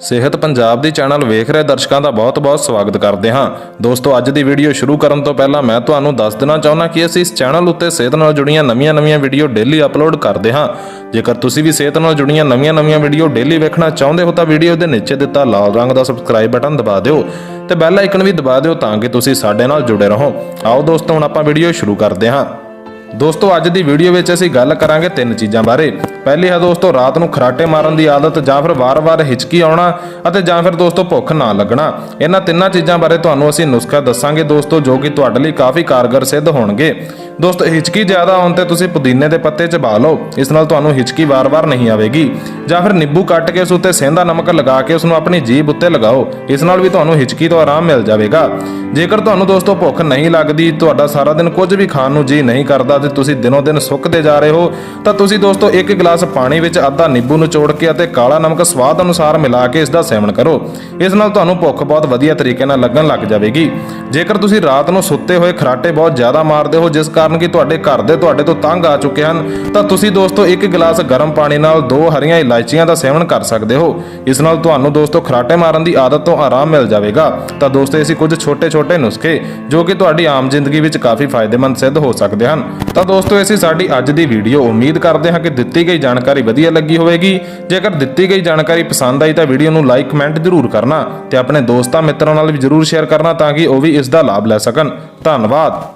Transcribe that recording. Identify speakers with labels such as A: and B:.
A: ਸਿਹਤ ਪੰਜਾਬ ਦੀ ਚੈਨਲ ਵੇਖ ਰਹੇ ਦਰਸ਼ਕਾਂ ਦਾ ਬਹੁਤ-ਬਹੁਤ ਸਵਾਗਤ ਕਰਦੇ ਹਾਂ। ਦੋਸਤੋ, ਅੱਜ ਦੀ ਵੀਡੀਓ ਸ਼ੁਰੂ ਕਰਨ ਤੋਂ ਪਹਿਲਾਂ ਮੈਂ ਤੁਹਾਨੂੰ ਦੱਸ ਦੇਣਾ ਚਾਹੁੰਦਾ ਕਿ ਅਸੀਂ ਇਸ ਚੈਨਲ ਉੱਤੇ ਸਿਹਤ ਨਾਲ ਜੁੜੀਆਂ ਨਵੀਆਂ-ਨਵੀਆਂ ਵੀਡੀਓ ਡੇਲੀ ਅਪਲੋਡ ਕਰਦੇ ਹਾਂ। ਜੇਕਰ ਤੁਸੀਂ ਵੀ ਸਿਹਤ ਨਾਲ ਜੁੜੀਆਂ ਨਵੀਆਂ-ਨਵੀਆਂ ਵੀਡੀਓ ਡੇਲੀ ਵੇਖਣਾ ਚਾਹੁੰਦੇ ਹੋ ਤਾਂ ਵੀਡੀਓ ਦੇ ਨੀਚੇ ਦਿੱਤਾ ਲਾਲ ਰੰਗ ਦਾ ਸਬਸਕ੍ਰਾਈਬ ਬਟਨ ਦਬਾ ਦਿਓ ਤੇ ਬੈਲ ਆਈਕਨ ਵੀ ਦਬਾ ਦਿਓ ਤਾਂ ਕਿ ਤੁਸੀਂ ਸਾਡੇ ਨਾਲ ਜੁੜੇ ਰਹੋ। ਆਓ ਦੋਸਤੋ, ਹੁਣ ਆਪਾਂ ਵੀਡੀਓ ਸ਼ੁਰੂ ਕਰਦੇ ਹਾਂ। ਦੋਸਤੋ, ਅੱਜ ਦੀ ਵੀਡੀਓ ਵਿੱਚ ਅਸੀਂ ਗੱਲ ਕਰਾਂਗੇ ਤਿੰਨ ਚੀਜ਼ਾਂ ਬਾਰੇ। ਪਹਿਲੀ ਹੈ ਦੋਸਤੋ ਰਾਤ ਨੂੰ ਖਰਾਟੇ ਮਾਰਨ ਦੀ ਆਦਤ ਜਾਂ ਫਿਰ ਵਾਰ-ਵਾਰ ਹਿਚਕੀ ਆਉਣਾ ਅਤੇ ਜਾਂ ਫਿਰ ਦੋਸਤੋ ਭੁੱਖ ਨਾ ਲੱਗਣਾ। ਇਹਨਾਂ ਤਿੰਨਾਂ ਚੀਜ਼ਾਂ ਬਾਰੇ ਤੁਹਾਨੂੰ ਅਸੀਂ ਨੁਸਖਾ ਦੱਸਾਂਗੇ ਦੋਸਤੋ, ਜੋ ਕਿ ਤੁਹਾਡੇ ਲਈ ਕਾਫੀ ਕਾਰਗਰ ਸਿੱਧ ਹੋਣਗੇ। ਦੋਸਤੋ, ਹਿਚਕੀ ਜ਼ਿਆਦਾ ਆਉਣ ਤੇ ਤੁਸੀਂ ਪੁਦੀਨੇ ਦੇ ਪੱਤੇ ਚਬਾ ਲਓ। ਇਸ ਨਾਲ ਤੁਹਾਨੂੰ ਹਿਚਕੀ ਵਾਰ-ਵਾਰ ਨਹੀਂ ਆਵੇਗੀ। ਜਾਂ ਫਿਰ ਨਿੰਬੂ ਕੱਟ ਕੇ ਉਸ ਉੱਤੇ ਸੇਂਦਾ ਨਮਕ ਲਗਾ ਕੇ ਉਸ ਨੂੰ ਆਪਣੀ ਜੀਭ ਉੱਤੇ ਲਗਾਓ। ਇਸ ਨਾਲ ਵੀ ਤੁਹਾਨੂੰ ਹਿਚਕੀ ਤੋਂ ਆਰਾਮ ਮਿਲ ਜਾਵੇਗਾ। ਜੇਕਰ ਤੁਹਾਨੂੰ ਦੋਸਤੋ ਭੁੱਖ ਨਹੀਂ ਲੱਗਦੀ, ਤੁਹਾਡਾ ਸਾਰਾ ਦਿਨ ਕੁਝ ਵੀ ਖਾਣ ਨੂੰ ਜੀ ਨਹੀਂ ਕਰਦਾ ਤੇ ਤੁਸੀਂ ਦਿਨੋਂ ਦਿਨ ਸੁੱਕਦੇ ਜਾ ਰਹੇ ਹੋ, ਤਾਂ ਤੁਸੀਂ ਦੋਸਤੋ ਇੱਕ ਗਲਾਸ ਪਾਣੀ ਵਿੱਚ ਅੱਧਾ ਨਿੰਬੂ ਨਿਚੋੜ ਕੇ ਅਤੇ ਕਾਲਾ ਨਮਕ ਸਵਾਦ ਅਨੁਸਾਰ ਮਿਲਾ ਕੇ ਇਸ ਦਾ ਸੇਵਨ ਕਰੋ। ਇਸ ਨਾਲ ਤੁਹਾਨੂੰ ਭੁੱਖ ਬਹੁਤ ਵਧੀਆ ਤਰੀਕੇ ਨਾਲ ਲੱਗਣ ਲੱਗ ਜਾਵੇਗੀ। ਜੇਕਰ ਤੁਸੀਂ ਰਾਤ ਨੂੰ ਸੁੱਤੇ ਹੋਏ ਖਰਾਟੇ ਬਹੁਤ ਜ਼ਿਆਦਾ ਮਾਰਦੇ ਹੋ, ਜਿਸ ਕਾਰਨ ਕਿ ਤੁਹਾਡੇ ਘਰ ਦੇ ਤੁਹਾਡੇ ਤੋਂ ਤੰਗ ਆ ਚੁੱਕੇ ਹਨ, ਤਾਂ ਤੁਸੀਂ ਦੋਸਤੋ ਇੱਕ ਗਲਾਸ ਗਰਮ ਪਾਣੀ ਨਾਲ ਦੋ ਹਰੀਆਂ ਇਲਾਇਚੀਆਂ ਦਾ ਸੇਵਨ ਕਰ ਸਕਦੇ ਹੋ। ਇਸ ਨਾਲ ਤੁਹਾਨੂੰ ਦੋਸਤੋ ਖਰਾਟੇ ਮਾਰਨ ਦੀ ਆਦਤ ਤੋਂ ਆਰਾਮ ਮਿਲ ਜਾਵੇਗਾ। ਤਾਂ ਦੋਸਤੋ ਅਸੀਂ ਕੁਝ ਛੋਟੇ-ਛੋਟੇ ਨੁਸਖੇ, ਜੋ ਕਿ ਤੁਹਾਡੀ ਆਮ ਜ਼ਿੰਦਗੀ ਵਿੱਚ ਕਾਫੀ ਫਾਇਦੇਮੰਦ ਸਿੱਧ ਹੋ ਸਕਦੇ ਹਨ। ਤਾਂ ਦੋਸਤੋ ਅਸੀਂ ਸਾਡੀ ਅੱਜ ਦੀ ਵੀਡੀਓ। ਉਮੀਦ ਕਰਦੇ ਹਾਂ ਕਿ ਦਿੱਤੀ ਗਈ ਜਾਣਕਾਰੀ ਵਧੀਆ ਲੱਗੀ ਹੋਵੇਗੀ। ਜੇਕਰ ਦਿੱਤੀ ਗਈ ਜਾਣਕਾਰੀ ਪਸੰਦ ਆਈ ਤਾਂ ਵੀਡੀਓ ਨੂੰ ਲਾਈਕ, ਕਮੈਂਟ ਜ਼ਰੂਰ ਕਰਨਾ ਤੇ ਆਪਣੇ ਦੋਸਤਾਂ ਮਿੱਤਰਾਂ ਨਾਲ ਵੀ ਜ਼ਰੂਰ ਸ਼ੇਅਰ ਕਰਨਾ ਤਾਂ ਕਿ ਉਹ ਵੀ ਇਸ ਦਾ ਲਾਭ ਲੈ ਸਕਣ। ਧੰਨਵਾਦ।